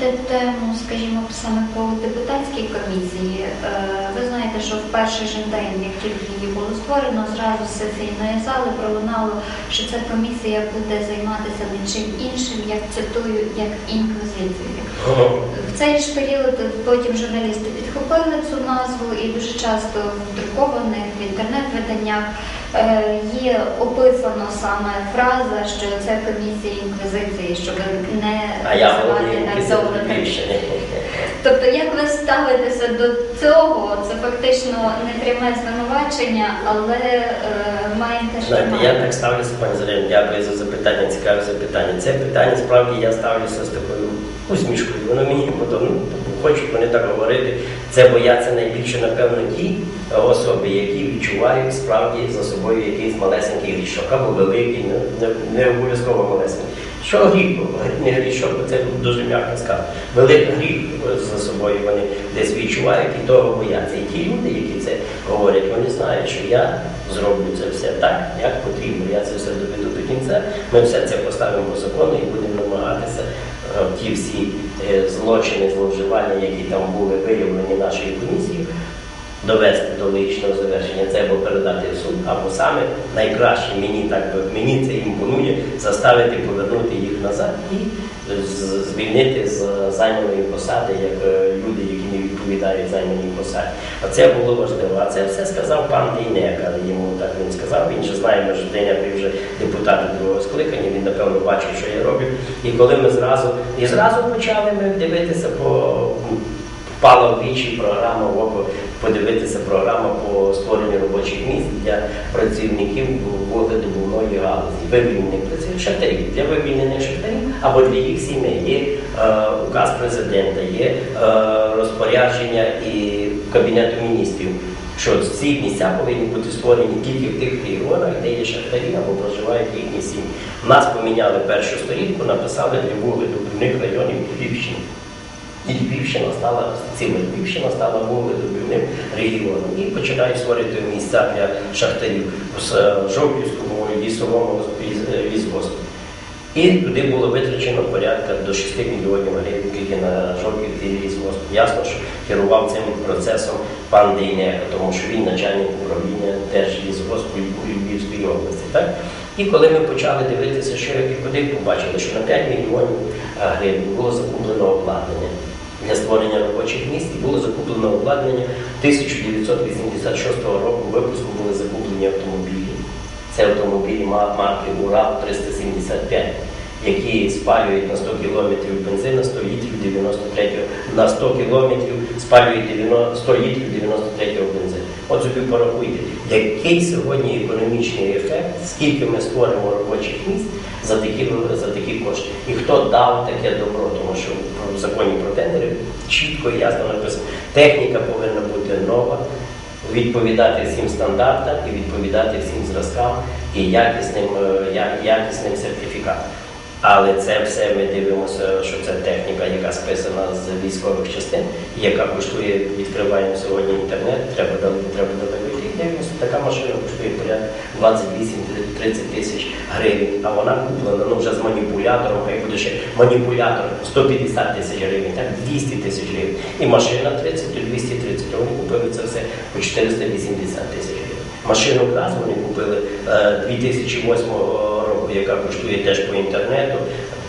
підтримати тему, скажімо, саме по депутатській комісії. Е, Ви знаєте, що в перший же день, як тільки її було створено, зразу з сесійної зали пролунало, що ця комісія буде займатися не чим іншим, як цитую, як інквізицією. В цей ж період потім журналісти підхопили цю назву і дуже часто в друкованих в інтернет-виданнях є описано саме фраза, що це комісія інквізиції, щоб не називати більше. Тобто, як ви ставитеся до цього? Це фактично не пряме звинувачення, але е, маєте що Знаєте, я так ставлюся, пані Зоряна, дякую за запитання, цікаве запитання. Це питання справді я ставлюся з такою усмішкою. Воно мені подобно. Хочуть вони так говорити. Це бояться найбільше, напевно, ті особи, які відчувають справді за собою якийсь малесенький грішок або великий, не, не, не обов'язково малесенький. Що гріх, не грішок, бо це дуже м'яко сказано. Великий гріх за собою вони десь відчувають і того бояться. І ті люди, які це говорять, вони знають, що я зроблю це все так, як потрібно. Я це все доведу до кінця. Ми все це поставимо по закону і будемо намагатися ті всі е, злочини, зловживання, які там були виявлені нашою комісією, довести до логічного завершення. Це або передати в суд, або саме найкраще мені так мені це імпонує заставити повернути їх назад і звільнити з зайнятої посади, як е, люди, відповідають займаній посаді. А це було важливо. А це все сказав пан Дейнек, але йому так він сказав. Він же знає, що Дейнек він вже депутат другого скликання. Він напевно бачив, що я роблю. І коли ми зразу і зразу почали ми дивитися по впала в вічі програма око подивитися програма по створенню робочих місць для працівників вугледобувної галузі, вивільнених працівників шахтарів, для вивільнених шахтарів або для їх сімей. Є е, указ президента, є е, розпорядження і Кабінету міністрів. Що ці місця повинні бути створені тільки в тих регіонах, де є шахтарі або проживають їхні сім'ї. Нас поміняли першу сторінку, написали для вугледобувних районів Львівщини. І Львівщина стала ціла Львівщина стала вугледобувним регіоном і починають створити місця для шахтарів з Жовківському лісовому ліс- лісгоспі. І туди було витрачено порядка до 6 мільйонів гривень тільки на Жовківський лісгосп. Ясно, що керував цим процесом пан Дейнека, тому що він начальник управління теж лісгоспу Львівській області. Так? І коли ми почали дивитися, що і куди побачили, що на 5 мільйонів гривень було закуплено обладнання для створення робочих місць і було закуплено обладнання 1986 року випуску були закуплені автомобілі. Це автомобілі марки Урал 375, які спалюють на 100 кілометрів бензину 100 літрів 93 на 100 кілометрів спалюють 90 100 літрів 93 бензину. От собі порахуйте, який сьогодні економічний ефект, скільки ми створимо робочих місць за такі, за такі кошти. І хто дав таке добро, тому що в законі про тендери чітко і ясно написано, техніка повинна бути нова, відповідати всім стандартам і відповідати всім зразкам і якісним, е, якісним сертифікатам. Але це все ми дивимося, що це техніка, списана з військових частин, яка коштує, відкриваємо сьогодні інтернет, треба треба дивимося, така машина коштує порядка 28-30 тисяч гривень, а вона куплена ну, вже з маніпулятором, хай буде ще маніпулятор 150 тисяч гривень, так 200 тисяч гривень. І машина 30 то 230, а вони купили це все по 480 тисяч гривень. Машину КАЗ вони купили е, 2008 року, яка коштує теж по інтернету,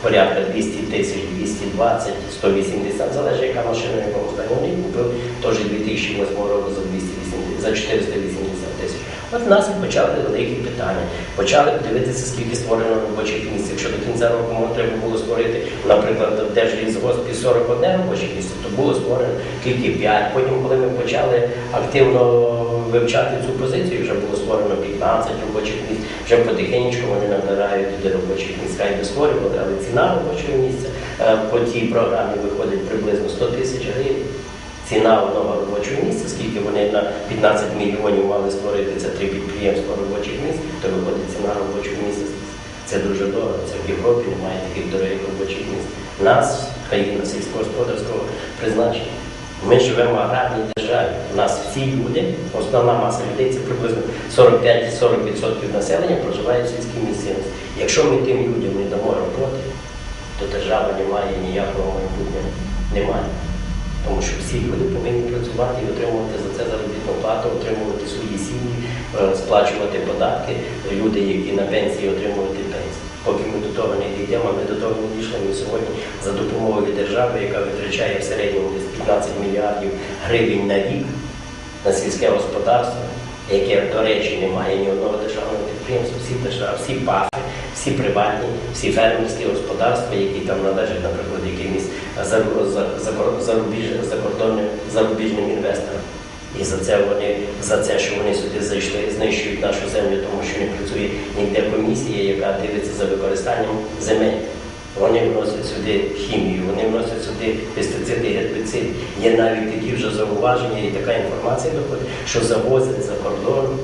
порядка 200 тисяч, 220, 180, залежить яка машина, в якому стані. Купили теж 2008 року за 280, за 480 тисяч. От в нас почали великі питання. Почали дивитися, скільки створено робочих місць. Якщо до кінця року може, треба було створити, наприклад, в Держлісгоспі 41 робочих місце, то було створено тільки 5. Потім, коли ми почали активно вивчати цю позицію, вже було створено 15 робочих місць, вже потихеньку вони набирають туди робочих місць, хай би створювали, але ціна робочого місця е, по тій програмі виходить приблизно 100 тисяч гривень. Ціна одного робочого місця, скільки вони на 15 мільйонів мали створити це три підприємства робочих місць, то виходить ціна робочого місця. Це дуже дорого. Це в Європі немає таких дорогих робочих місць. Нас, країна сільськогосподарського призначення. Ми живемо в аграрній державі. У нас всі люди, основна маса людей, це приблизно 45-40% населення проживає в сільській місцевості. Якщо ми тим людям не дамо роботи, то держава не має ніякого майбутнього. Ці люди повинні працювати і отримувати за це заробітну плату, отримувати свої сім'ї, е, сплачувати податки. Люди, які на пенсії пенсії. Поки ми до того не дійдемо, ми до того не дійшли. Ми сьогодні за допомогою держави, яка витрачає в середньому десь 15 мільярдів гривень на рік на сільське господарство, яке, до речі, не має ні одного державного підприємства, всі держави, всі пафи, всі приватні, всі фермерські господарства, які там належать, наприклад, якимось зарубіжним інвесторам. І за це вони за це, що вони сюди зайшли, знищують нашу землю, тому що не працює ніде комісія, яка дивиться за використанням земель. Вони вносять сюди хімію, вони вносять сюди пестициди, гербіцид. Є навіть такі вже зауваження і така інформація доходить, що завозять за кордон,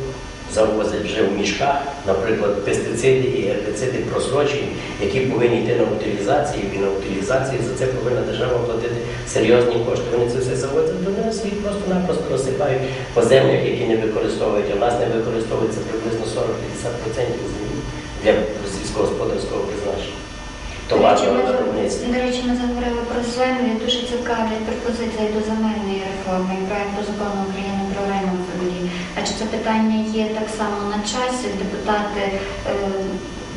завозять вже в мішках, наприклад, пестициди і гербіциди просрочені, які повинні йти на утилізацію, і на утилізацію за це повинна держава платити серйозні кошти. Вони це все завозять до нас і просто-напросто розсипають по землях, які не використовують. А в нас не використовується приблизно 40-50% землі для сільськогосподарського призначення. До речі, Товарного ми, виробництва. до речі, ми заговорили про землю. Дуже цікаві пропозиції до земельної реформи і проекту закону України А чи це питання є так само на часі? Депутати е,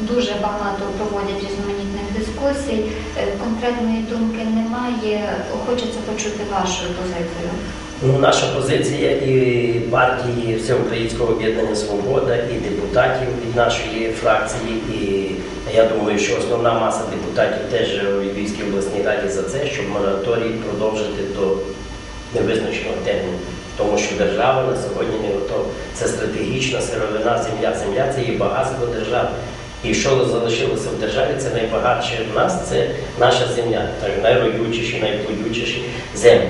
дуже багато проводять різноманітних дискусій. Е, конкретної думки немає. Хочеться почути вашу позицію. Ну, наша позиція і партії Всеукраїнського об'єднання Свобода, і депутатів від нашої фракції. І я думаю, що основна маса депутатів теж у Львівській обласній раді за це, щоб мораторій продовжити до невизначеного терміну. Тому що держава на сьогодні не готова. Це стратегічна сировина земля. Земля це є багатство держави. І що залишилося в державі, це найбагатше в нас, це наша земля, найродючіші, найплодючіші землі.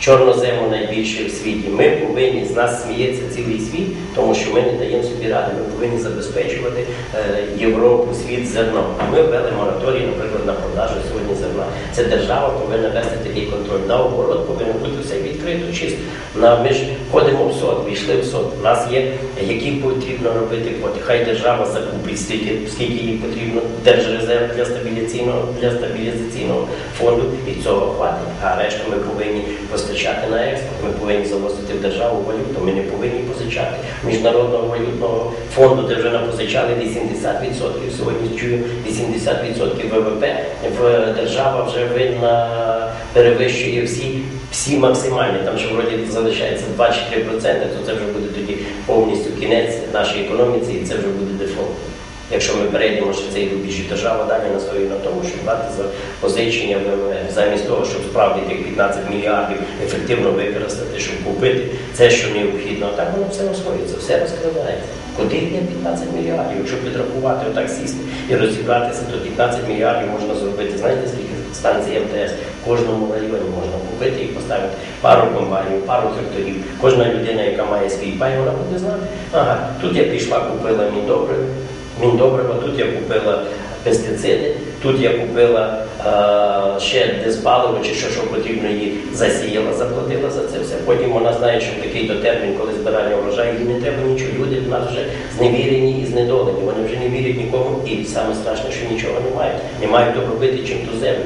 Чорнозему найбільше в світі. Ми повинні з нас сміється цілий світ, тому що ми не даємо собі ради. Ми повинні забезпечувати е, Європу, світ зерном. А ми ввели мораторій, наприклад, на продажу сьогодні зерна. Це держава повинна вести такий контроль. Наоборот, повинно бути все відкрито, чисто. Ми ж ходимо в сот, війшли в сот. У нас є які потрібно робити квоти. Хай держава закупить стільки, скільки їй потрібно держрезерв для стабіляційного для стабілізаційного фонду, і цього хватить. А решту ми повинні постачати на експорт. Ми повинні завозити в державу валюту. Ми не повинні позичати міжнародного валютного фонду, де вже напозичали 80%. Сьогодні чую 80% ВВП. Держава вже винна перевищує всі, всі максимальні. Там ще вроді залишається 2-3%, то це вже буде тоді повністю кінець нашій економіці, і це вже буде дефолт. Якщо ми перейдемо ще цей рубіж, держава далі настоює на тому, щоб брати за позичення ВМФ, замість того, щоб справді тих 15 мільярдів ефективно використати, щоб купити це, що необхідно. Так воно все освоюється, все розкрадається. Куди йде 15 мільярдів? Якщо підрахувати, отак сісти і розібратися, то 15 мільярдів можна зробити. Знаєте, скільки станцій МТС в кожному районі можна купити і поставити пару комбайнів, пару тракторів. Кожна людина, яка має свій пай, вона буде знати. Ага, тут я пішла, купила міндобрив, міндобрива, тут я купила пестициди, тут я купила е, ще диспаливо чи що, що потрібно її засіяла, заплатила за це все. Потім вона знає, що такий-то термін, коли збирання врожаю, їй не треба нічого. Люди в нас вже зневірені і знедолені. Вони вже не вірять нікому, і саме страшне, що нічого не мають. Не мають добробити чим ту землю.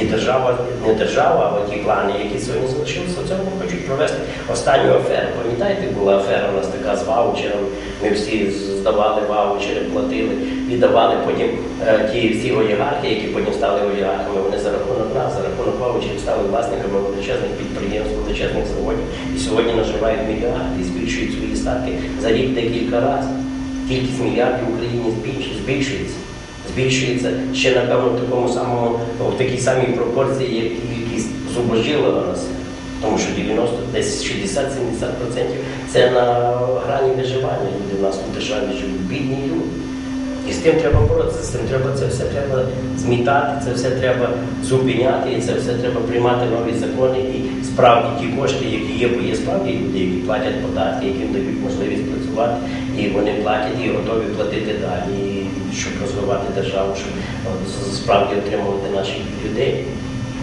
І держава, не держава, а ті плани, які сьогодні залишилися, це вони хочуть провести останню аферу. Пам'ятаєте, була афера у нас така з ваучером. Ми всі здавали ваучери, платили, віддавали потім е, ті всі олігархи, які потім стали олігархами. Вони за рахунок нас, за рахунок ваучерів стали власниками величезних підприємств, величезних заводів. І сьогодні наживають мільярди і збільшують свої статки за рік декілька разів. Кількість мільярдів в Україні збільшується збільшується ще напевно в такому самому в такій самій пропорції, як кількість зубожілого населення. Тому що 90, десь 60-70% це на грані виживання. Люди в нас у державі живуть бідні люди. І з тим треба боротися, з тим треба це все треба змітати, це все треба зупиняти, і це все треба приймати нові закони. І справді ті кошти, які є, бо є справді люди, які платять податки, яким дають можливість працювати, і вони платять і готові платити далі, і щоб розвивати державу, щоб справді отримувати наших людей.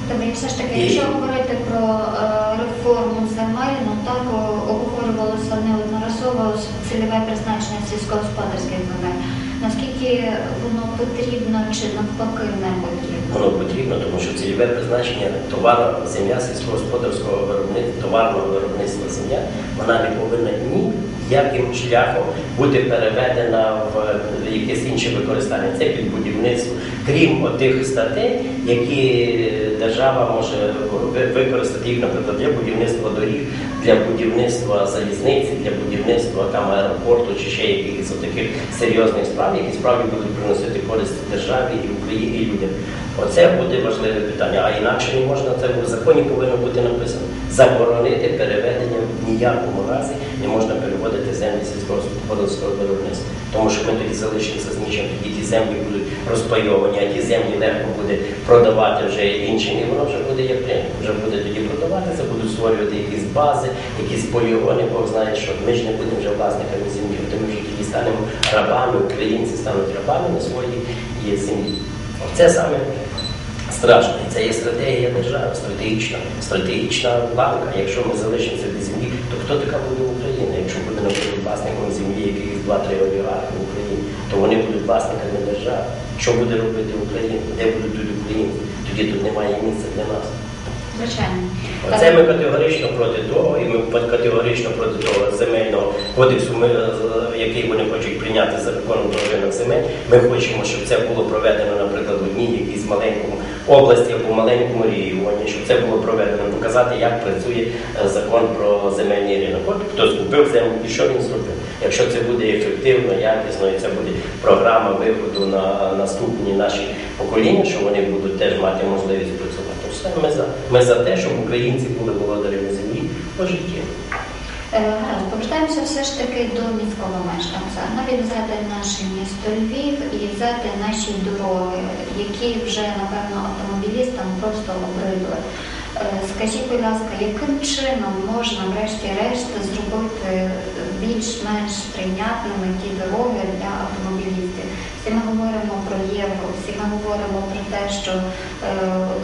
Тобто, все ж таки, якщо говорити про е, реформу земель, ну так обговорювалося неодноразово цільове призначення сільськогосподарських земель. Наскільки воно потрібно чи навпаки не потрібно? Воно потрібно, тому що цільове призначення товару земля сільськогосподарського виробництва, товарного виробництва земля, вона не повинна ніяким шляхом бути переведена в якесь інше використання. Це під будівництво, крім отих статей, які держава може використати їх, наприклад, для будівництва доріг, для будівництва залізниці, для будівництва там аеропорту чи ще якихось таких серйозних справ, які справді будуть приносити користь державі і Україні і людям. Оце буде важливе питання. А інакше не можна це в законі повинно бути написано. Заборонити переведення ніякому разі не можна переводити землі сільськогосподарського виробництва. Тому що ми тоді залишимося з нічим, тоді ті землі будуть розпайовані, а ті землі легко буде продавати вже іншим, і воно вже буде як прийнято. Вже буде тоді продаватися, будуть створювати якісь бази, якісь полігони, Бог знає що. Ми ж не будемо вже власниками землі, ми вже тоді станемо рабами, українці стануть рабами на своїй землі. Оце саме страшно. Це є стратегія держави, стратегічна, стратегічна банка. Якщо ми залишимося без землі, то хто така буде Україна? Якщо буде наприклад, власником землі якихось два-три олігархи в Україні, то вони будуть власниками держави. Що буде робити Україна? Де будуть тут українці? Тоді тут немає місця для нас. Звичайно. Оце ми категорично проти того, і ми категорично проти того земельного кодексу, ми, е, який вони хочуть прийняти за законом про ринок земель. Ми хочемо, щоб це було проведено, наприклад, в одній якійсь маленькому області або маленькому регіоні, щоб це було проведено, показати, як працює е, закон про земельний ринок. От хто скупив землю і що він зробив. Якщо це буде ефективно, якісно, і це буде програма виходу на наступні наші покоління, що вони будуть теж мати можливість працювати. Все ми за ми за те, щоб українці були володарями землі по житті. Е, повертаємося все ж таки до міського мешканця. Навіть взяти наше місто Львів і взяти наші дороги, які вже, напевно, автомобілістам просто обридли. Е, Скажіть, будь ласка, яким чином можна врешті-решт зробити більш-менш прийнятними ті дороги для автомобілістів? Всі ми говоримо про євро, всі ми говоримо про те, що е,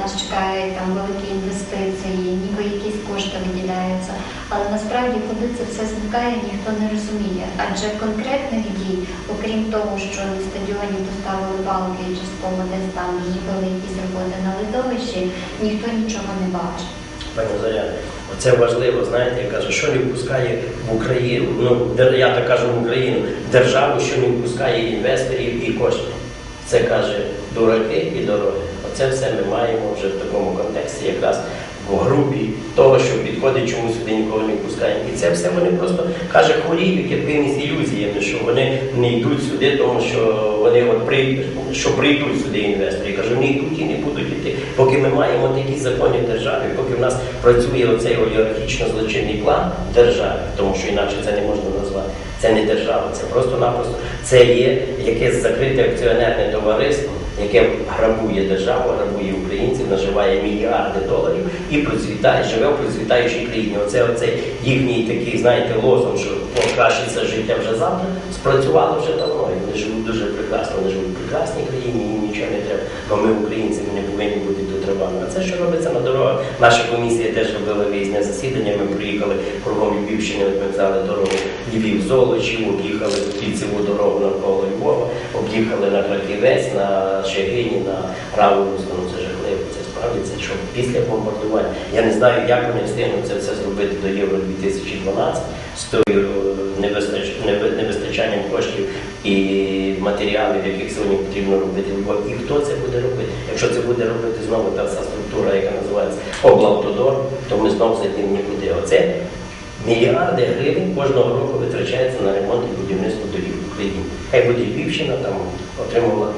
нас чекають там великі інвестиції, ніби якісь кошти виділяються. Але насправді, куди це все зникає, ніхто не розуміє. Адже конкретних дій, окрім того, що на стадіоні поставили балки і частково десь там зробили якісь роботи на литовищі, ніхто нічого не бачить. Пані Зоря, оце важливо, знаєте, я кажу, що не впускає в Україну, ну я так кажу в Україну, державу, що не впускає інвесторів і коштів. Це каже дураки і дороги. Оце все ми маємо вже в такому контексті, якраз в групі того, що підходить, чому сюди нікого не пускаємо. І це все вони просто каже, хворіють якимись ілюзіями, що вони не йдуть сюди, тому що вони от прийдуть, що прийдуть сюди інвестори. Я кажу, не йдуть і не будуть йти. Поки ми маємо такі закони в державі, поки в нас працює оцей олігархічно злочинний план в державі, тому що інакше це не можна назвати. Це не держава, це просто-напросто це є якесь закрите акціонерне товариство, яке грабує державу, грабує українців, наживає мільярди доларів і процвітає, живе в процвітаючій країні. Оце оцей їхній такий, знаєте, лозунг, що покращиться життя вже завтра, спрацювало вже давно. І вони живуть дуже прекрасно, вони живуть в прекрасній країні, їм нічого не треба. Бо ми, українці, ми не повинні бути рабами. А це що робиться на дорогах? Наша комісія теж робила виїзне засідання. Ми приїхали кругом Львівщини, ми взяли дорогу Львів Золочів, об'їхали кільцеву дорогу навколо Львова, об'їхали на Краківець, на Шегині, на Равловську. Ну це жахливо. Це справді це що після бомбардування. Я не знаю, як вони встигнуть це все зробити до Євро 2012 з тою е, небезпеч- коштів і матеріалів, яких сьогодні потрібно робити. І хто це буде робити? Якщо це буде робити знову та вся структура, яка називається облавтодор, то ми знову зайдемо нікуди. Оце мільярди гривень кожного року витрачається на ремонт і будівництво доріг Україні. Хай буде Львівщина там отримувала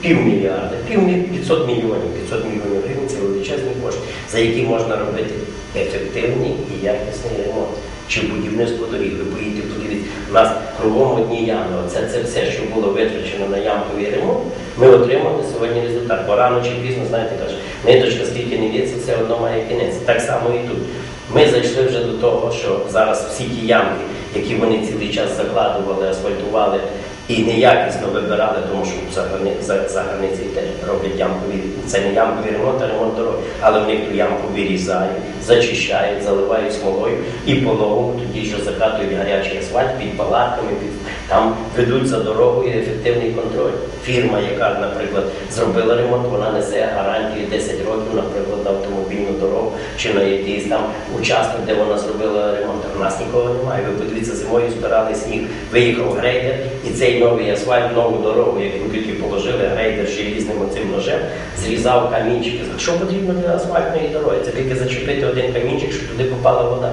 півмільярда, пів 500 мільйонів, 500 мільйонів гривень це величезні кошти, за які можна робити ефективний і якісний ремонт. Чи будівництво доріг, ви поїдете подивіться, у нас кругом одні ями. Оце це все, що було витрачено на ямковий ремонт, ми отримали сьогодні результат. Бо рано чи пізно, знаєте, каже, ниточка скільки не в'ється, все одно має кінець. Так само і тут. Ми зайшли вже до того, що зараз всі ті ямки, які вони цілий час закладували, асфальтували І неякісно вибирали, тому що за, за, за границею теж роблять ямкові. Це не ямковий ремонт, а ремонт дороги. Але в них ту ямку вирізають, зачищають, заливають смолою і полову, тоді що закатують гарячий асфальт під палатками, під там ведуть за дорогою ефективний контроль. Фірма, яка, наприклад, зробила ремонт, вона несе гарантію 10 років, наприклад, на автомобільну дорогу чи на якийсь там участок, де вона зробила ремонт. У нас нікого немає. Ви подивіться, зимою збирали сніг, виїхав грейдер, і цей новий асфальт, нову дорогу, яку тільки положили, грейдер желізним оцим ножем, зрізав камінчики. Що потрібно для асфальтної дороги? Це тільки зачепити один камінчик, щоб туди попала вода.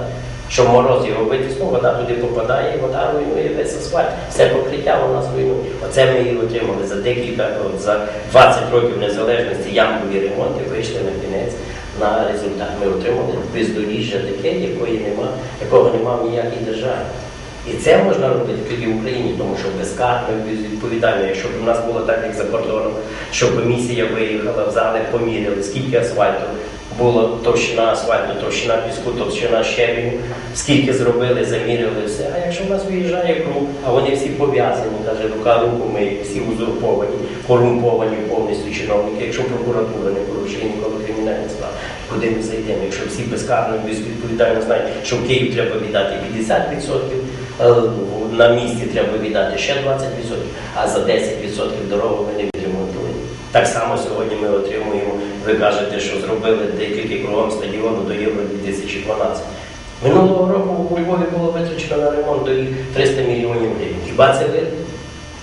Щоб мороз його витиснув, вода туди попадає, і вода руйнує весь асфальт. Все покриття вона нас руйнує. Оце ми і отримали за декілька, за 20 років незалежності ямкові ремонти вийшли на кінець на результат. Ми отримали бездоріжжя таке, якої нема, якого нема в ніякій державі. І це можна робити тільки в Україні, тому що безкарно і безвідповідально. Якщо б у нас було так, як за кордоном, що комісія виїхала в зали, поміряли, скільки асфальту було товщина асфальту, товщина піску, товщина щебеню, скільки зробили, заміряли все. А якщо в нас виїжджає круг, а вони всі пов'язані, каже, рука руку ми всі узурповані, корумповані повністю чиновники, якщо прокуратура не порушує ніколи кримінальні справи, куди ми зайдемо? Якщо всі безкарно і безвідповідально знають, що в Київ треба віддати 50%, е, на місці треба віддати ще 20%, а за 10% дорогу ми не відремонтуємо. Так само сьогодні ми отримуємо, ви кажете, що зробили декілька кругом стадіону до Євро 2012. Минулого року у Львові було витрачено на ремонт доріг 300 мільйонів гривень. Хіба це видно?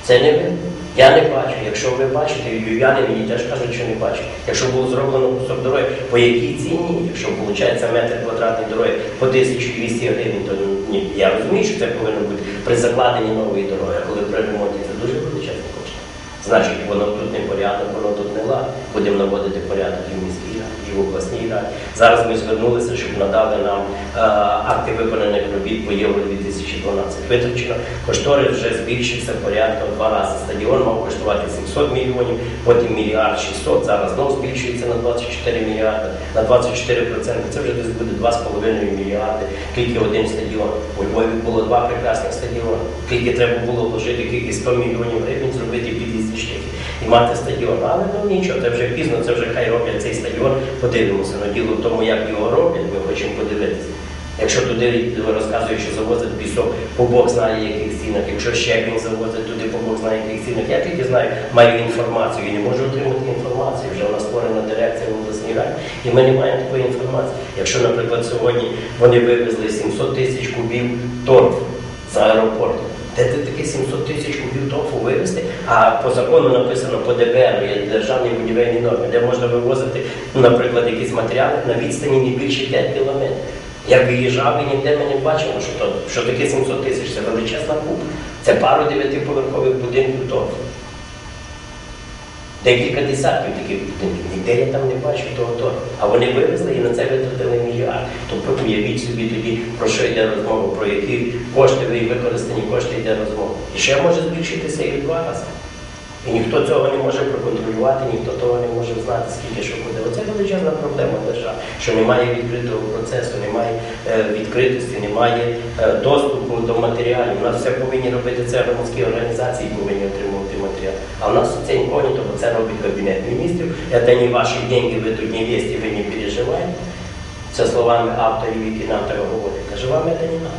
Це не видно. Я не бачу. Якщо ви бачите, львів'яни мені теж кажуть, що не бачу. Якщо було зроблено кусок дороги, по якій ціні, якщо виходить метр квадратний дороги по 1200 гривень, то ні, я розумію, що це повинно бути при закладенні нової дороги, а коли при ремонті це дуже величезні кошти. Значить, воно тут не порядок, воно тут не лад. Будемо наводити порядок в раді, і в обласній раді. Зараз ми звернулися, щоб надали нам е, акти виконаних робіт по Євро 2012. Витрачено кошторис вже збільшився порядком два рази. Стадіон мав коштувати 700 мільйонів, потім мільярд 600, зараз знову збільшується на 24 мільярди, на 24 проценти. Це вже десь буде 2,5 мільярди, тільки один стадіон. У Львові було два прекрасних стадіони. Тільки треба було вложити тільки 100 мільйонів гривень, зробити під'їзді шляхи і мати стадіон. Але ну нічого, це вже пізно, це вже хай роблять цей стадіон, подивимося. Ну діло в тому, як його роблять, ми хочемо подивитися. Якщо туди розказують, що завозять пісок, по Бог знає, яких цінах, якщо щебінь завозять туди, по Бог знає, яких цінах. Я тільки знаю, маю інформацію і не можу отримати інформацію. Вже вона створена дирекція обласній раді, і ми не маємо такої інформації. Якщо, наприклад, сьогодні вони вивезли 700 тисяч кубів торфу з аеропорту. Де ти таки 700 тисяч кубів торфу вивезти, а по закону написано по ДБР, є державні будівельні норми, де можна вивозити, наприклад, якісь матеріали на відстані не більше 5 кілометрів. Я виїжджав і ніде ми не бачимо, що, то, що таке 700 тисяч, це величезна купа. Це пару дев'ятиповерхових будинків торфу. Декілька десятків таких будинків. Ніде я там не бачу того то. А вони вивезли і на це витратили мільярд. Тобто уявіть собі тоді, про що йде розмова, про які кошти і використані кошти йде розмова. І ще може збільшитися і в два рази. І ніхто цього не може проконтролювати, ніхто того не може знати, скільки що буде. Оце величезна проблема держави, що немає відкритого процесу, немає е, відкритості, немає е, доступу до матеріалів. У нас все повинні робити це громадські організації, повинні отримувати матеріал. А в нас це не бо це робить кабінет міністрів. Це не ваші деньги, ви тут не вести, ви не переживаєте. Це словами авторів, які нам так говорять. Каже, вам це не треба.